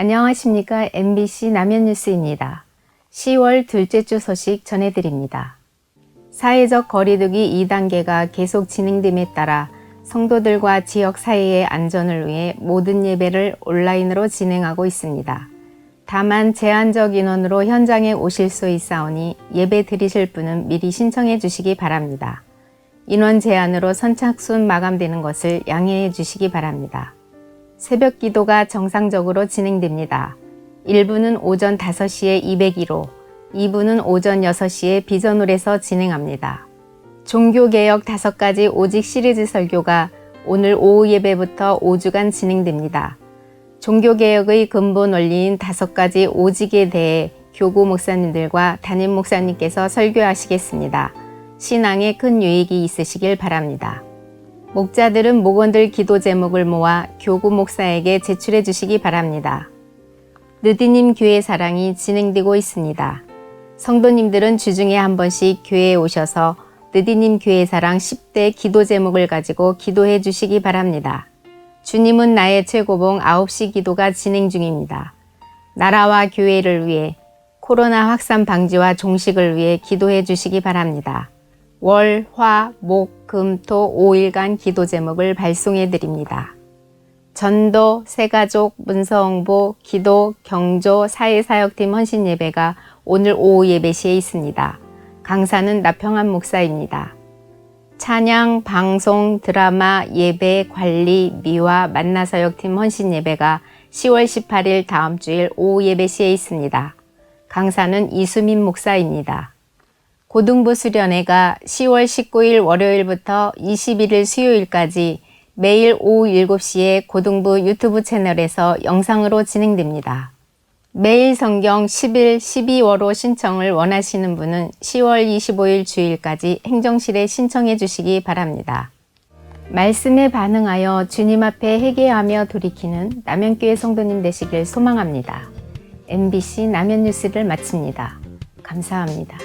안녕하십니까. MBC 남현뉴스입니다. 10월 둘째 주 소식 전해드립니다. 사회적 거리두기 2단계가 계속 진행됨에 따라 성도들과 지역 사회의 안전을 위해 모든 예배를 온라인으로 진행하고 있습니다. 다만 제한적 인원으로 현장에 오실 수 있사오니 예배 드리실 분은 미리 신청해 주시기 바랍니다. 인원 제한으로 선착순 마감되는 것을 양해해 주시기 바랍니다. 새벽 기도가 정상적으로 진행됩니다. 1부는 오전 5시에 201호, 2부는 오전 6시에 비전홀에서 진행합니다. 종교개혁 5가지 오직 시리즈 설교가 오늘 오후 예배부터 5주간 진행됩니다. 종교개혁의 근본 원리인 5가지 오직에 대해 교구 목사님들과 담임 목사님께서 설교하시겠습니다. 신앙에 큰 유익이 있으시길 바랍니다. 목자들은 목원들 기도 제목을 모아 교구 목사에게 제출해 주시기 바랍니다. 느디님 교회 사랑이 진행되고 있습니다. 성도님들은 주중에 한 번씩 교회에 오셔서 느디님 교회 사랑 10대 기도 제목을 가지고 기도해 주시기 바랍니다. 주님은 나의 최고봉 9시 기도가 진행 중입니다. 나라와 교회를 위해 코로나 확산 방지와 종식을 위해 기도해 주시기 바랍니다. 월, 화, 목, 금, 토 5일간 기도 제목을 발송해 드립니다. 전도, 새가족, 문서홍보, 기도, 경조, 사회사역팀 헌신 예배가 오늘 오후 예배 시에 있습니다. 강사는 나평한 목사입니다. 찬양, 방송, 드라마, 예배, 관리, 미화, 만나사역팀 헌신 예배가 10월 18일 다음 주일 오후 예배 시에 있습니다. 강사는 이수민 목사입니다. 고등부 수련회가 10월 19일 월요일부터 21일 수요일까지 매일 오후 7시에 고등부 유튜브 채널에서 영상으로 진행됩니다. 매일 성경 10일, 12월호 신청을 원하시는 분은 10월 25일 주일까지 행정실에 신청해 주시기 바랍니다. 말씀에 반응하여 주님 앞에 회개하며 돌이키는 남현교회 성도님 되시길 소망합니다. MBC 남현뉴스를 마칩니다. 감사합니다.